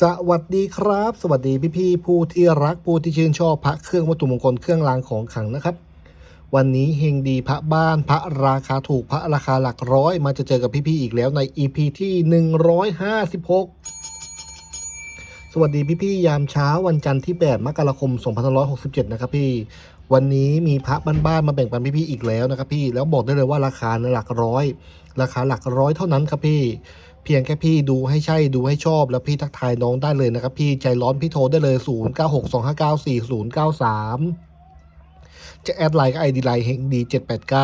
สวัสดีครับ สวัสดีพี่ๆผู้ที่รักผู้ที่ชื่นชอบพระเครื่องวัตถุมงคลเครื่องรางของขลังนะครับ วันนี้เฮงดีพระบ้านพระราคาถูกพระราคาหลักร้อยมาจะเจอกับพี่ๆอีกแล้วใน EP ที่ 156 สวัสดีพี่ๆยามเช้าวันจันทร์ที่ 8 มกราคม 2567 นะครับพี่วันนี้มีพระบ้านๆมาแบ่งปันพี่ๆอีกแล้วนะครับพี่แล้วบอกได้เลยว่าราคาในหลักร้อย ราคาหลักร้อยเท่านั้นครับพี่ เพียงแค่พี่ดูให้ใช่ดูให้ชอบ แล้วพี่ทักทายน้องได้เลยนะครับ พี่ใจร้อนพี่โทรได้เลย 0962594093 จะแอดไลน์ก็ไอดีไลน์เฮงดี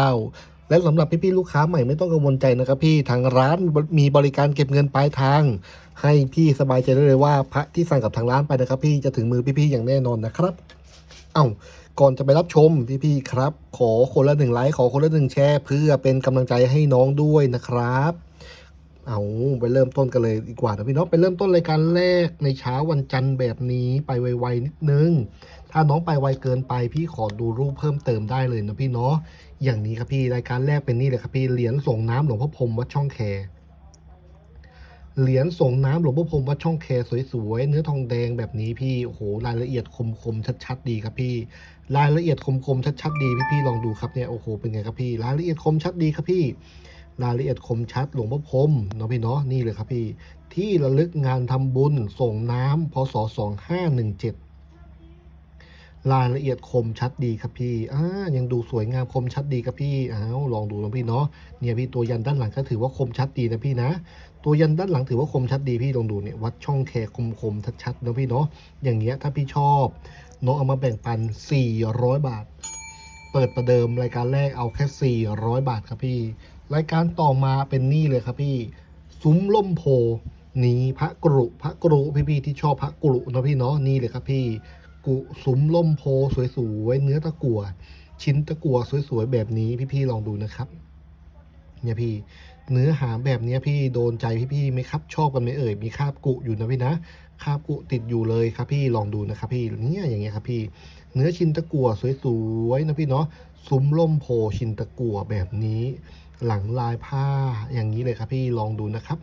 789 และสำหรับพี่ๆลูกค้าใหม่ไม่ต้องกังวลใจนะครับพี่ทางร้านมีบริการเก็บเงินปลายทาง ให้พี่สบายใจได้เลยว่าพระที่สั่งกับทางร้านไปนะครับ พี่จะถึงมือพี่ๆอย่างแน่นอนนะครับ เอ้าก่อนจะไปรับชมพี่ๆครับ ขอคนละหนึ่งไลค์ขอคนละหนึ่งแชร์เพื่อเป็นกำลังใจให้น้องด้วยนะครับ เอาไปเริ่มต้นกันเลยดีกว่านะพี่เน้องไปเริ่มต้นรายการแรกในเช้าวันจันทร์แบบนี้ไปไวๆนิดนึง ถ้าน้องไปไวเกินไปพี่ขอดูรูปเพิ่มเติมได้เลยนะพี่เนาะอย่างนี้ครับพี่รายการแรกเป็นนี่เลยครับพี่เหรียญส่งน้ำหลวงพ่อพรมวัดช่องแคเหรียญส่งน้ำหลวงพ่อพรมวัดช่องแคสวยๆเนื้อทองแดงแบบนี้พี่โอ้โหรายละเอียดคมๆชัดๆดีครับพี่ รายละเอียดคมๆชัดๆดีพี่ๆลองดูครับเนี่ยโอ้โหเป็นไงครับพี่ รายละเอียดคมชัดดีครับพี่ รายละเอียดคมชัดหลวงพ่อพรมเนาะพี่เนาะนี่เลยครับพี่ ที่ระลึกงานทำบุญส่งน้ำพศ2517รายละเอียดคมชัดดีครับพี่อ่ายังดูสวยงามคมชัดดีครับพี่อ้าวลองดูนะพี่เนาะ เนี่ยพี่ตัวยันด้านหลังก็ถือว่าคมชัดดีนะพี่นะ ตัวยันด้านหลังถือว่าคมชัดดีพี่ลองดูเนี่ยวัดช่องแคคมคมชัดๆนะพี่เนาะ อย่างเงี้ยถ้าพี่ชอบน้องเอามาแบ่งปัน 400 บาท เปิดประเดิมรายการแรกเอาแค่ 400 บาทครับพี่ รายการต่อมาเป็นนี่เลยครับพี่ ซุ้มล่มโพนี้พระกรุพระกรุพี่ๆที่ชอบพระกรุนะพี่เนาะนี่เลยครับพี่ กุซุ้มล่มโพสวยๆเนื้อตะกั่วชิ้นตะกั่วสวยๆแบบนี้พี่ๆลองดูนะครับ เนี่ยพี่ เนื้อหาแบบนี้พี่โดนใจพี่ๆไหมครับชอบกันไหมเอ่ยมีคาบกุอยู่นะพี่นะคาบกุติดอยู่เลยครับพี่ลองดูนะครับพี่เนี่ยอย่างเงี้ยครับพี่ เนื้อชิ้นตะกั่วสวยๆนะพี่เนาะซุ้มล่มโพชิ้นตะกั่วแบบนี้ หลังลายผ้าอย่างนี้เลยครับพี่ลองดูนะครับ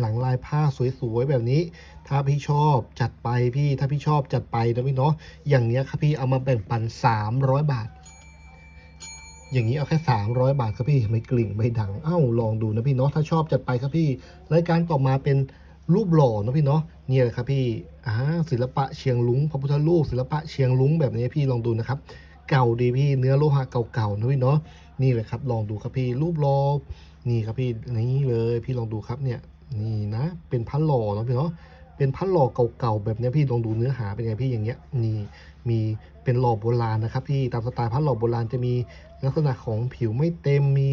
หลังลายผ้าสวยๆแบบนี้ ถ้าพี่ชอบจัดไปพี่ถ้าพี่ชอบจัดไปนะพี่เนาะอย่างเนี้ยครับพี่เอามาแบ่งปัน 300 บาท อย่างนี้เอาแค่300 บาทครับพี่ไม่กลิ่งไม่ดังเอ้าลองดูนะพี่เนาะถ้าชอบจัดไปครับพี่รายการต่อมาเป็นรูปหล่อนะพี่เนาะเนี่ยแหละครับพี่อ่าศิลปะเชียงลุงพระพุทธรูปศิลปะเชียงลุงแบบนี้พี่ลองดูนะครับ เก่าดีพี่เนื้อโลหะเก่าๆนะพี่เนาะนี่เลยครับ ลองดูครับพี่รูปหล่อนี่ครับพี่นี่เลยพี่ลองดูครับเนี่ยนี่นะ เป็นพันหล่อเนาะพี่เนาะเป็นพันหล่อเก่าๆแบบนี้พี่ลองดูเนื้อหาเป็นไงพี่อย่างเงี้ยนี่มีเป็นหล่อโบราณนะครับพี่ตามสไตล์พันหล่อโบราณจะมีลักษณะของผิวไม่เต็มมี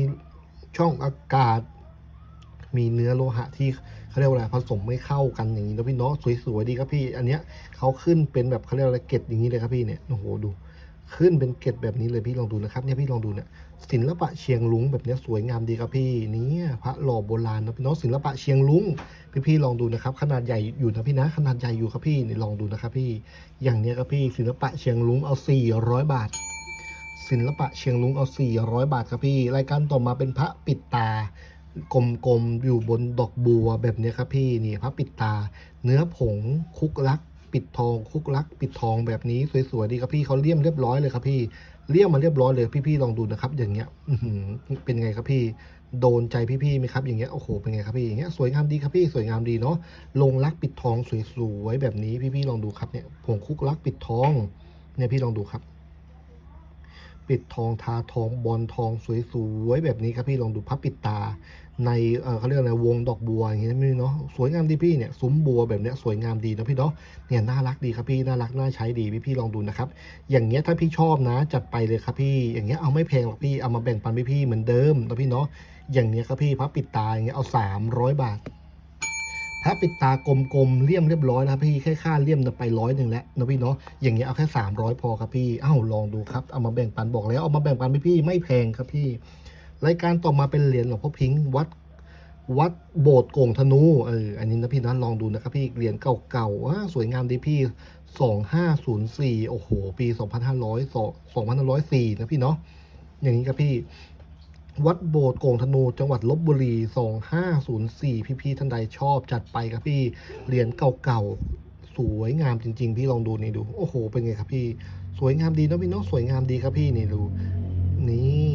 ช่องอากาศ มีเนื้อโลหะที่เขาเรียกว่าอะไรผสมไม่เข้ากันอย่างนี้นะพี่เนาะสวยๆดีครับพี่ อันเนี้ยเขาขึ้นเป็นแบบเขาเรียกอะไรเกล็ดอย่างนี้เลยครับพี่เนี่ยโอ้โหดู ขึ้นเป็นเกล็ดแบบนี้เลยพี่ลองดูนะครับเนี่ยพี่ลองดูเนี่ยศิลปะเชียงลุงแบบนี้สวยงามดีครับพี่นี่พระหล่อโบราณนะพี่น้องศิลปะเชียงลุงพี่พี่ๆลองดูนะครับ ขนาดใหญ่อยู่นะพี่นะ ขนาดใหญ่อยู่ครับพี่นี่ลองดูนะครับพี่อย่างเนี้ยครับพี่ศิลปะเชียงลุงเอา 400 บาท ศิลปะเชียงลุงเอา 400 บาทครับพี่ รายการต่อมาเป็นพระปิดตากลมๆอยู่บนดอกบัวแบบนี้ครับพี่นี่พระปิดตา เนื้อผงคุกลัก ปิดทองคุกลัก ปิดทองแบบนี้สวยๆดีครับพี่เขาเลี่ยมเรียบร้อยเลยครับพี่เลี่ยมมาเรียบร้อยเลยพี่ๆลองดูนะครับ อย่างเงี้ยเป็นไงครับพี่โดนใจพี่ๆไหมครับอย่างเงี้ยโอ้โหเป็นไงครับพี่อย่างเงี้ยสวยงามดีครับพี่สวยงามดีเนาะลงลักปิดทองสวยๆแบบนี้พี่ๆลองดูครับเนี่ยผงคุกลักปิดทองเนี่ยพี่ลองดูครับ ปิดทองทาทองบอลทองสวยๆแบบนี้ครับพี่ลองดูพับปิดตา ในเออเขาเรียกอะไรวงดอกบัวอย่างเงี้ยพี่เนาะสวยงามดีพี่เนี่ยซุ้มบัวแบบเนี้ยสวยงามดีนะพี่เนาะเนี่ยน่ารักดีครับพี่น่ารักน่าใช้ดีพี่พี่ลองดูนะครับอย่างเงี้ยถ้าพี่ชอบนะจัดไปเลยครับพี่อย่างเงี้ยเอาไม่แพงหรอกพี่เอามาแบ่งปันพี่พี่เหมือนเดิมนะพี่เนาะอย่างเนี้ยครับพี่พับปิดตาอย่างเงี้ยเอาสามร้อยบาทพระปิดตากลมๆเลี่ยมเรียบร้อยแล้วพี่แค่ค่าเลี่ยมไปร้อยหนึ่งแล้วนะพี่เนาะอย่างเงี้ยเอาแค่สามร้อยพอครับพี่อ้าวลองดูครับเอามาแบ่งปันบอกแล้วเอามาแบ่งปันพี่พี่ไม่แพงครับพี่ รายการต่อมาเป็นเหรียญหลวงพ่อพิงค์วัดวัดโบสถ์โก่งธนูเอออันนี้นะพี่นะลองดูนะครับพี่เหรียญเก่าๆอ่าสวยงามดีพี่สองห้าศูนย์สี่โอ้โห ปีสองพันห้าร้อยสองพันห้าร้อยสี่นะพี่เนาะอย่างนี้ครับพี่ วัดโบสถ์โก่งธนู จังหวัดลบบุรี2504พี่พี่ๆท่านใดชอบจัดไปครับพี่เหรียญเก่าๆสวยงามจริง ๆ พี่ลองดูนี่ดูโอ้โห เป็นไงครับพี่ สวยงามดีนะพี่เนาะสวยงามดีครับพี่นี่ดูนี่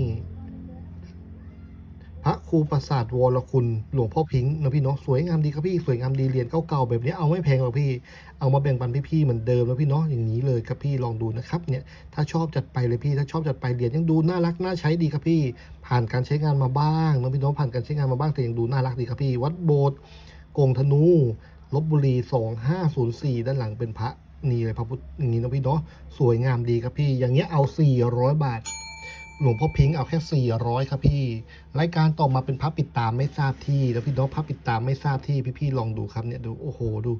ระครูประสาทวรคุณหลวงพ่อพิงค์นะพี่เนาะสวยงามดีครับพี่สวยงามดีเหรียญเก่าๆแบบนี้เอาไม่แพงหรอกพี่ เอามาแบ่งปันพี่ๆเหมือนเดิมแล้วพี่เนาะอย่างนี้เลยครับพี่ลองดูนะครับเนี่ยถ้าชอบจัดไปเลยพี่ถ้าชอบจัดไปเหรียญยังดูน่ารักน่าใช้ดีครับพี่ ผ่านการใช้งานมาบ้างนะพี่น้องผ่านการใช้งานมาบ้างแต่ยังดูน่ารักดีครับพี่ วัดโบสถ์กงธนูลบบุรี 2504 ด้านหลังเป็นพระนี่เลยพระพุทธอย่างนี้นะพี่เนาะสวยงามดีครับพี่ อย่างเงี้ยเอา 400 บาท หลวงพ่อพิงค์เอาแค่ 400 ครับพี่ รายการต่อมาเป็นพระปิดตามไม่ทราบที่ แล้วพี่น้องพระปิดตามไม่ทราบที่พี่ๆลองดูครับเนี่ยดูโอ้โหดู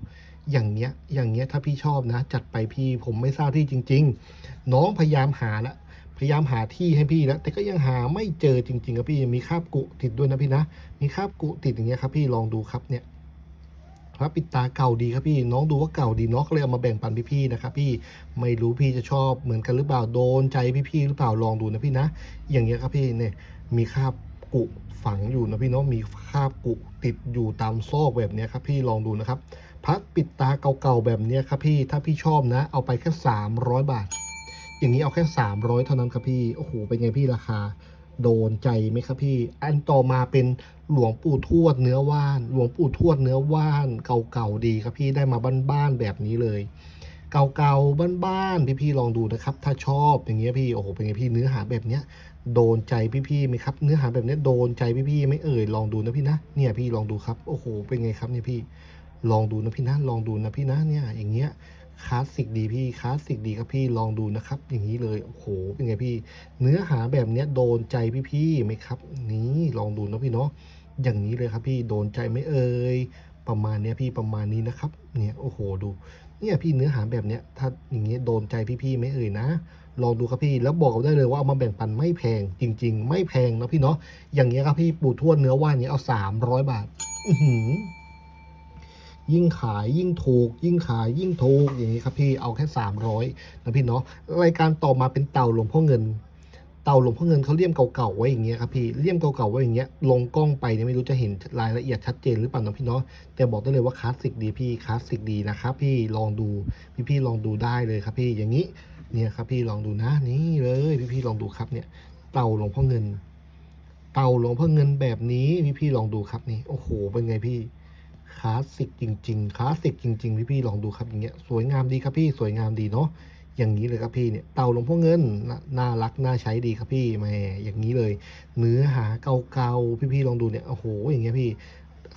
อย่างเงี้ยอย่างเงี้ยถ้าพี่ชอบนะ จัดไปพี่ผมไม่ทราบที่จริง ๆ น้องพยายามหาละพยายามหาที่ให้พี่แล้วแต่ก็ยังหาไม่เจอจริงๆครับพี่มีคาบกุติดด้วยนะพี่นะ มีคาบกุติดอย่างเงี้ยครับพี่ลองดูครับเนี่ย พระปิดตาเก่าดีครับพี่น้องดูว่าเก่าดีน้องก็เลยเอามาแบ่งปันพี่ๆนะครับพี่ไม่รู้พี่จะชอบเหมือนกันหรือเปล่าโดนใจพี่ๆหรือเปล่าลองดูนะพี่นะ อย่างเงี้ยครับพี่เนี่ยมีคราบกุฝังอยู่นะพี่เนาะมีคราบกุติดอยู่ตามซอกแบบเนี้ยครับพี่ลองดูนะครับพัดปิดตาเก่าๆแบบเนี้ยครับพี่ถ้าพี่ชอบนะ เอาไปแค่ 300 บาท อย่างนี้เอาแค่ 300 เท่านั้นครับพี่โอ้โหเป็นไงพี่ราคา โดนใจไหมครับพี่ อันต่อมาเป็นหลวงปู่ทวดเนื้อว่าน หลวงปู่ทวดเนื้อว่านเก่าๆดีครับพี่ได้มาบ้านๆแบบนี้เลย เก่าๆบ้านๆพี่ๆลองดูนะครับ ถ้าชอบอย่างเงี้ยพี่โอ้โหเป็นไงพี่เนื้อหาแบบเนี้ยโดนใจพี่ๆไหมครับ เนื้อหาแบบเนี้ยโดนใจพี่ๆไม่เอ่ยลองดูนะพี่นะเนี่ยพี่ลองดูครับโอ้โหเป็นไงครับเนี่ยพี่ลองดูนะพี่นะลองดูนะพี่นะเนี่ยอย่างเงี้ย คลาสสิกดีพี่คลาสสิกดีครับพี่ลองดูนะครับ อย่างนี้เลยโอ้โหเป็นไงพี่ เนื้อหาแบบเนี้ยโดนใจพี่ๆไหมครับ นี่ลองดูนะพี่เนาะอย่างนี้เลยครับพี่โดนใจไหมเอ่ยประมาณเนี้ยพี่ประมาณนี้นะครับ เนี่ยโอ้โหดู เนี่ยพี่เนื้อหาแบบเนี้ยถ้าอย่างเงี้ยโดนใจพี่ๆไหมเอ่ยนะลองดูครับพี่แล้วบอกได้เลยว่าเอามาแบ่งปันไม่แพงจริง ๆ ไม่แพงนะพี่เนาะอย่างเงี้ยครับพี่ปู่วเนื้อว่านเนี้ยเอาสามร้อยบาท อือหือ ยิ่งขายยิ่งถูก ยิ่งขายยิ่งถูกอย่างนี้ครับพี่เอาแค่สามร้อยนะพี่เนาะรายการต่อมาเป็นเต่าหลวงพ่อเงิน เต่าหลวงพ่อเงินเขาเลี่ยมเก่าๆไว้อย่างเงี้ยครับพี่เลี่ยมเก่าๆไว้อย่างเงี้ยลงกล้องไปเนี่ยไม่รู้จะเห็นรายละเอียดชัดเจนหรือเปล่านะพี่เนาะแต่บอกได้เลยว่าคลาสสิกดีพี่คลาสสิกดีนะครับพี่ลองดูพี่ๆลองดูได้เลยครับพี่อย่างนี้เนี่ยครับพี่ลองดูนะนี่เลยพี่ๆลองดูครับเนี่ยเต่าหลวงพ่อเงิน เต่าหลวงพ่อเงินแบบนี้พี่ๆลองดูครับนี่โอ้โหเป็นไงพี่ คลาสสิกจริง ๆ คลาสสิกจริง ๆ พี่ๆลองดูครับอย่างเงี้ยสวยงามดีครับพี่สวยงามดีเนาะอย่างนี้เลยครับพี่เนี่ยเต่าหลวงพ่อเงินน่ารักน่าใช้ดีครับพี่แม่อย่างนี้เลย เนื้อหาเก่าๆพี่ๆลองดูเนี่ยโอ้โหอย่างเงี้ยพี่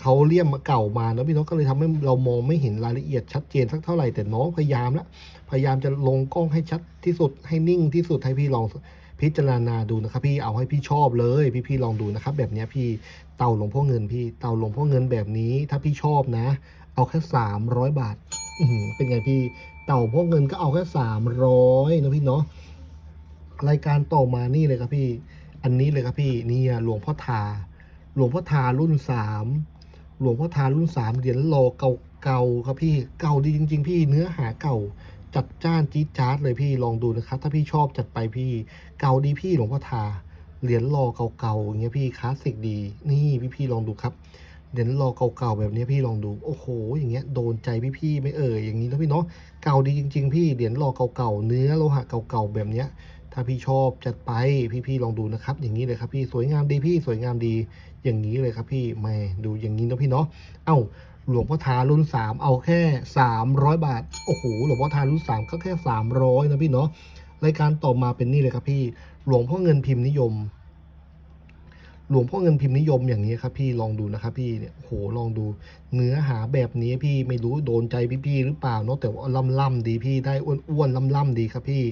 เขาเลี่ยมมาเก่ามาแล้วพี่น้องก็เลยทำให้เรามองไม่เห็นรายละเอียดชัดเจนสักเท่าไหร่แต่น้องพยายามละพยายามจะลงกล้องให้ชัดที่สุดให้นิ่งที่สุดให้พี่ลอง พิจารณาดูนะครับ พี่เอาให้พี่ชอบเลยพี่ๆลองดูนะครับ แบบนี้พี่เต่าหลวงพ่อเงินพี่เต่าหลวงพ่อเงินแบบนี้ ถ้าพี่ชอบนะ เอาแค่สามร้อยบาทเป็นไงพี่เต่าพ่อเงินก็เอาแค่สามร้อยนะพี่เนาะรายการต่อมานี่เลยครับพี่ อันนี้เลยครับพี่เนี่ยหลวงพ่อทา หลวงพ่อทารุ่นสามหลวงพ่อทารุ่นสามเหรียญโลเก่าๆครับพี่เก่าดีจริง ๆ พี่เนื้อหาเก่า จัดจ้านจี๊ดจ๊าดเลยพี่ลองดูนะครับ ถ้าพี่ชอบจัดไปพี่ เก่าดีพี่หลวงพ่อทาเหรียญรอเก่าๆอย่างเงี้ยพี่คลาสสิกดี นี่พี่ๆลองดูครับเหรียญรอเก่าๆแบบนี้พี่ลองดูโอ้โห อย่างเงี้ยโดนใจพี่ๆไหม่เอ่ยอย่างนี้นะพี่เนาะเก่าดีจริง ๆ พี่เหรียญรอเก่าๆเนื้อโลหะเก่าๆแบบเนี้ยถ้าพี่ชอบจัดไปพี่ๆลองดูนะครับ อย่างนี้เลยครับพี่สวยงามดีพี่สวยงามดีอย่างนี้เลยครับพี่แม่ดูอย่างนี้นะพี่เนาะเอ้า หลวงพ่อทารุ่นสามเอาแค่สามร้อยบาท โอ้โห หลวงพ่อทารุ่นสามก็แค่สามร้อยนะพี่เนาะ รายการต่อมาเป็นนี่เลยครับพี่ หลวงพ่อเงินพิมพ์นิยม หลวงพ่อเงินพิมพ์นิยมอย่างนี้ครับพี่ ลองดูนะครับพี่ เนี่ย โห ลองดู เนื้อหาแบบนี้พี่ ไม่รู้โดนใจพี่ๆหรือเปล่าเนาะ แต่ว่าล่ำล่ำดีพี่ ได้อ้วนๆล่ำล่ำๆดีครับพี่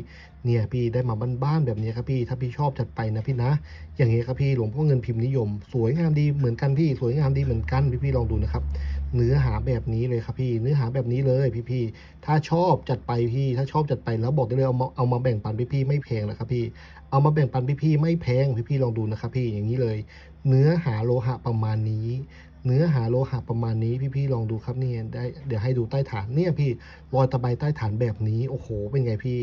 เนี่ยพี่ ได้มาบ้านๆแบบนี้ครับพี่ ถ้าพี่ชอบจัดไปนะพี่นะ อย่างนี้ครับพี่ หลวงพ่อเงินพิมพ์นิยม สวยงามดีเหมือนกันพี่ สวยงามดีเหมือนกันพี่ๆลองดูนะครับ เนื้อหาแบบนี้เลยครับพี่ เนื้อหาแบบนี้เลยพี่ๆถ้าชอบจัดไปพี่ ถ้าชอบจัดไปแล้วบอกได้เลยเอามาเอามาแบ่งปันพี่ๆไม่แพงนะครับพี่ เอามาแบ่งปันพี่ๆไม่แพงพี่ๆลองดูนะครับพี่อย่างนี้เลย เนื้อหาโลหะประมาณนี้ เนื้อหาโลหะประมาณนี้พี่ๆลองดูครับนี่ได้เดี๋ยวให้ดูใต้ฐานเนี่ยพี่รอยตะไบใต้ฐานแบบนี้โอ้โหเป็นไงพี่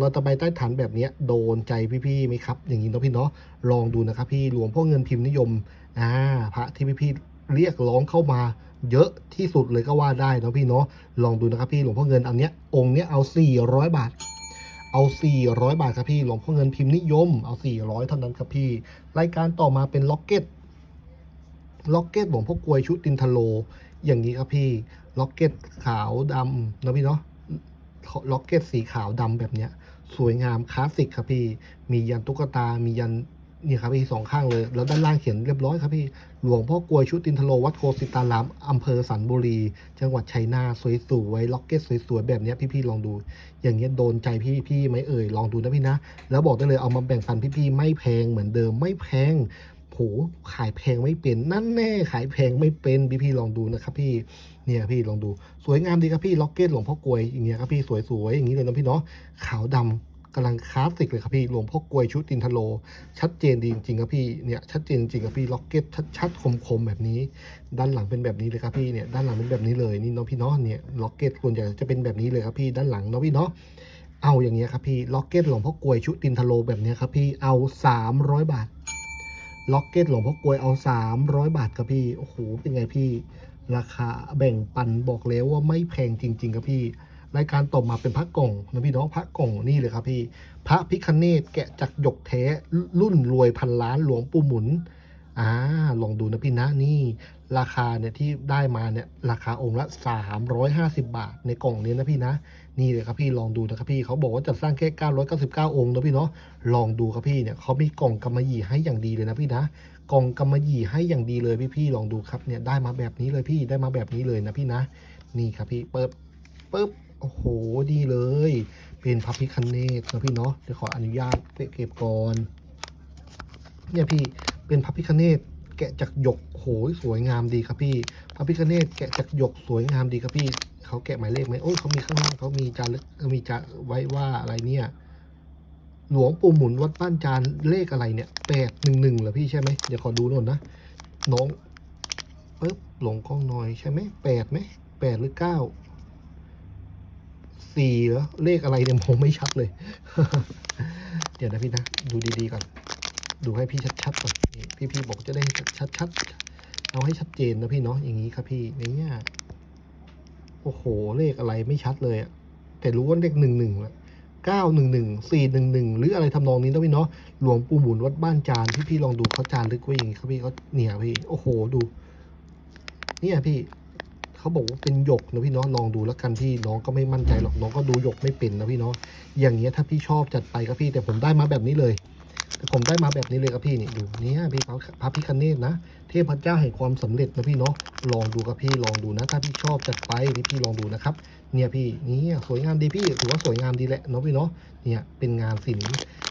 รอยตะไบใต้ฐานแบบเนี้ยโดนใจพี่ๆไหมครับ อย่างนี้เนาะพี่เนาะลองดูนะครับพี่หลวงพ่อเงินพิมพ์นิยมอ่าพระที่พี่ๆเรียกร้องเข้ามา เยอะที่สุดเลยก็ว่าได้นะพี่เนาะลองดูนะครับพี่หลวงพ่อเงินอันเนี้ยองค์เนี้ยเอา 400 บาท เอา 400 บาทครับพี่หลวงพ่อเงินพิมพ์นิยมเอา 400 เท่านั้นครับพี่ รายการต่อมาเป็นล็อกเก็ตล็อกเก็ตหลวงพ่อกลวยชุตินทโล อย่างนี้ครับพี่ล็อกเก็ตขาวดำนะพี่เนาะล็อกเก็ตสีขาวดำแบบเนี้ยสวยงามคลาสสิกครับพี่ มียันตุ๊กตา มียัน นี่ครับพี่สองข้างเลย แล้วด้านล่างเขียนเรียบร้อยครับพี่ หลวงพ่อกลวยชุตินทโลวัดโคสิตารามอำเภอสันบุรี จังหวัดชัยนาทสวยๆล็อกเก็ตสวยๆแบบนี้พี่ๆลองดู อย่างเงี้ยโดนใจพี่ๆไหมเอ่ยลองดูนะพี่นะ แล้วบอกได้เลยเอามาแบ่งปันพี่ๆไม่แพงเหมือนเดิมไม่แพงโหขายแพงไม่เป็นนั่นแน่ขายแพงไม่เป็นพี่ๆลองดูนะครับพี่เนี่ยพี่ลองดูสวยงามดีครับพี่ล็อกเก็ตหลวงพ่อกลวยอย่างเงี้ยครับพี่สวยๆอย่างนี้เลยนะพี่เนาะขาวดำ กำลังคลาสสิกเลยครับพี่หลวงพ่อกลวยชุดตินทโล ชัดเจนดีจริงๆครับพี่เนี่ยชัดเจนจริงครับพี่ล็อกเก็ตชัดๆคมๆแบบนี้ ด้านหลังเป็นแบบนี้เลยครับพี่เนี่ยด้านหลังเป็นแบบนี้เลยนี่เนาะพี่เนาะเนี่ยล็อกเก็ตส่วนใหญ่จะเป็นแบบนี้เลยครับพี่ด้านหลังเนาะพี่เนาะเอาอย่างเงี้ยครับพี่ล็อกเก็ตหลวงพ่อกลวยชุตินทโลแบบเนี้ยครับพี่เอา 300 บาทล็อกเก็ตหลวงพ่อกลวยเอา 300 บาทครับพี่โอ้โหเป็นไงพี่ ราคาแบ่งปันบอกแล้วว่าไม่แพงจริง ๆ ครับพี่ รายการต่อมาเป็นพระกล่องนะพี่น้องพระกล่องนี่เลยครับพี่ พระพิคเนตแกะจากหยกแท้รุ่นรวยพันล้านหลวงปู่หมุนอ่าลองดูนะพี่นะนี่ราคาเนี่ยที่ได้มาเนี่ยราคาองค์ละ 350 บาท ในกล่องนี้นะพี่นะ นี่เลยครับพี่ลองดูนะครับพี่เขาบอกว่าจัดสร้างแค่ 999 องค์นะพี่เนาะลองดูครับพี่เนี่ยเขามีกล่องกำมะหยี่ให้อย่างดีเลยนะพี่นะกล่องกำมะหยี่ให้อย่างดีเลยพี่พี่ลองดูครับเนี่ยได้มาแบบนี้เลยพี่ได้มาแบบนี้เลยนะพี่นะ นี่ครับพี่เปิดปึ๊บ โอ้โห ดีเลย เป็นพระพิคเนตนะพี่เนาะเดี๋ยวขออนุญาตเก็บก่อนเนี่ยพี่เป็นพระพิคเนตแกะจากหยกโหยสวยงามดีครับพี่พระพิคเนตแกะจากหยกสวยงามดีครับพี่เขาแกะหมายเลขไหมโอ้ยเขามีข้างล่างเขามีจารึกเขามีจะไว้ว่าอะไรเนี่ย หลวงปู่หมุนวัดบ้านจานเลขอะไรเนี่ยแปดหนึ่งหนึ่งเหรอพี่ใช่ไหมเดี๋ยวขอดูหน่อยนะน้องปึ๊บหลงกล้องหน่อยใช่ไหมแปดไหมแปดหรือเก้า สี่เหรอเลขอะไรเนี่ยมองไม่ชัดเลย เดี๋ยวนะพี่นะ ดูดีๆก่อน ดูให้พี่ชัดๆก่อนนี่พี่บอกจะได้ชัดๆเอาให้ชัดเจนนะพี่เนาะอย่างนี้ครับพี่เนี่ยโอ้โห เลขอะไรไม่ชัดเลยอะแต่รู้ว่าเลขหนึ่งหนึ่งละเก้าหนึ่งหนึ่งสี่หนึ่งหนึ่งหรืออะไรทำนองนี้นะพี่เนาะหลวงปู่หมุนวัดบ้านจานพี่พี่ลองดูเขาจานลึกไว้อย่างนี้ครับพี่เขาเนี่ยพี่โอ้โหดู เนี่ยพี่ เขาบอกว่าเป็นหยกนะพี่เนาะลองดูแล้วกันพี่น้องก็ไม่มั่นใจหรอกน้องก็ดูหยกไม่เป็นนะพี่เนาะอย่างเงี้ยถ้าพี่ชอบจัดไปครับพี่แต่ผมได้มาแบบนี้เลยแต่ผมได้มาแบบนี้เลยครับพี่นี่ดูเนี่ยพี่พระพระพิคเนตนะ เทพเจ้าแห่งความสำเร็จนะพี่เนาะลองดูครับพี่ลองดูนะ ถ้าพี่ชอบจัดไปพี่พี่ลองดูนะครับ เนี่ยพี่นี่สวยงามดีพี่ถือว่าสวยงามดีแหละเนาะพี่เนาะเนี่ยเป็นงานศิลป์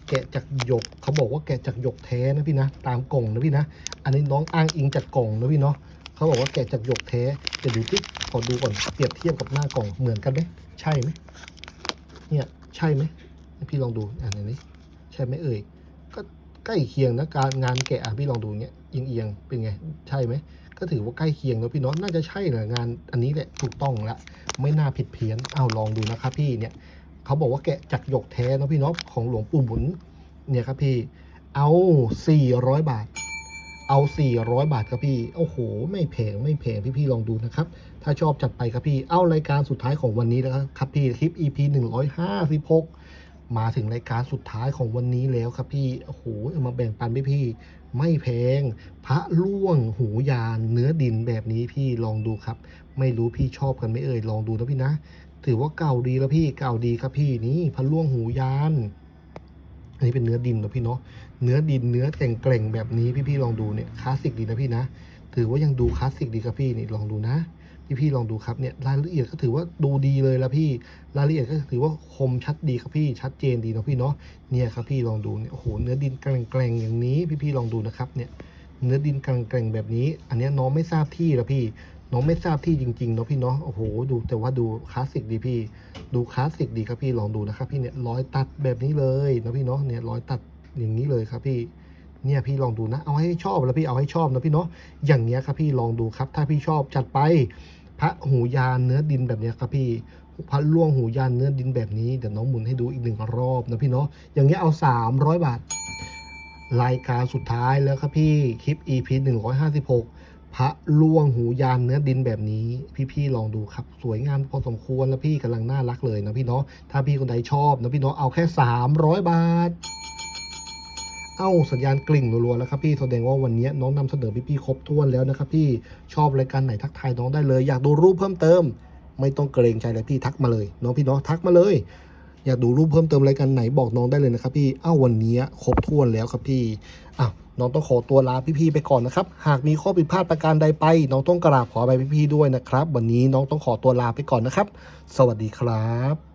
แกะจากหยกเขาบอกว่าแกะจากหยกแท้นะพี่นะ ตามกล่องนะพี่นะ อันนี้น้องอ้างอิงจากกล่องนะพี่เนาะ เขาบอกว่าแกะจากหยกแท้แต่ดูที่ขอดูก่อนเปรียบเทียบกับหน้ากล่องเหมือนกันไหมใช่ไหมเนี่ยใช่ไหมพี่ลองดูอ่านนี้ใช่ไหมเอ่ยก็ใกล้เคียงนะการงานแกะพี่ลองดูเนี้ยเอียงๆเป็นไงใช่ไหมก็ถือว่าใกล้เคียงแล้วพี่เนาะน่าจะใช่แหละงานอันนี้แหละถูกต้องละไม่น่าผิดเพี้ยนเอาลองดูนะครับพี่เนี่ยเขาบอกว่าแกะจากหยกแท้นะพี่เนาะของหลวงปู่หมุนเนี่ยครับพี่เอา 400 บาท เอา 400 บาทครับพี่ โอ้โห ไม่แพงไม่แพงพี่พี่ๆลองดูนะครับ ถ้าชอบจัดไปครับพี่ เอารายการสุดท้ายของวันนี้แล้วครับพี่คลิป EP 156 มาถึงรายการสุดท้ายของวันนี้แล้วครับพี่ โอ้โหเอามาแบ่งปันพี่พี่ๆไม่แพง พระล่วงหูยานเนื้อดินแบบนี้พี่ลองดูครับ ไม่รู้พี่ชอบกันไม่เอ่ยลองดูนะพี่นะ ถือว่าเก่าดีแล้วพี่เก่าดีครับพี่นี่พระล่วงหูยาน อันนี้เป็นเนื้อดินนะพี่เนาะเนื้อดินเนื้อแกร่งๆแบบนี้พี่ๆลองดูเนี่ยคลาสสิกดีนะพี่นะ ถือว่ายังดูคลาสสิกดีครับพี่นี่ลองดูนะพี่ๆลองดูครับเนี่ยรายละเอียดก็ถือว่าดูดีเลยละพี่รายละเอียดก็ถือว่าคมชัดดีครับพี่ชัดเจนดีนะพี่เนาะเนี่ยครับพี่ลองดูเนี่ยโอ้โหเนื้อดินแกร่งๆอย่างนี้พี่ๆลองดูนะครับเนี่ยเนื้อดินแกร่งๆแบบนี้ อันนี้น้องไม่ทราบที่ล้วพี่ น้องไม่ทราบที่จริงๆเนาะพี่เนาะโอ้โหดูแต่ว่าดูคลาสสิกดีพี่ ดูคลาสสิกดีครับพี่ลองดูนะครับพี่เนี่ยร้อยตัดแบบนี้เลยนะพี่เนาะเนี่ยร้อยตัดอย่างนี้เลยครับพี่เนี่ยพี่ลองดูนะ เอาให้ชอบแล้วพี่เอาให้ชอบนะพี่เนาะอย่างเงี้ยครับพี่ลองดูครับ ถ้าพี่ชอบจัดไป พระหูยานเนื้อดินแบบเนี้ยครับพี่พระล่วงหูยานเนื้อดินแบบนี้เดี๋ยวน้องหมุนให้ดูอีกหนึ่งรอบนะพี่เนาะอย่างเงี้ยเอา 300 บาท รายการสุดท้ายแล้วครับพี่คลิป EP 156 พระล่วงหูยานเนื้อดินแบบนี้พี่ๆลองดูครับ สวยงามพอสมควรแล้วพี่กำลังน่ารักเลยนะพี่เนาะถ้าพี่คนใดชอบนะพี่เนาะเอาแค่ 300 บาท เอ้าสัญญาณกลิ่งรัวๆแล้วครับพี่แสดงว่าวันนี้น้องนำเสนอพี่ๆครบถ้วนแล้วนะครับพี่ชอบรายการไหนทักทายน้องได้เลย อยากดูรูปเพิ่มเติม ไม่ต้องเกรงใจเลยพี่ทักมาเลยน้องพี่เนาะทักมาเลย อยากดูรูปเพิ่มเติมรายการไหนบอกน้องได้เลยนะครับพี่เอ้าวันนี้ครบถ้วนแล้วครับพี่อ้าว น้องต้องขอตัวลาพี่ๆไปก่อนนะครับ หากมีข้อผิดพลาดประการใดไป น้องต้องกราบขอไปพี่ๆด้วยนะครับ วันนี้น้องต้องขอตัวลาไปก่อนนะครับ สวัสดีครับ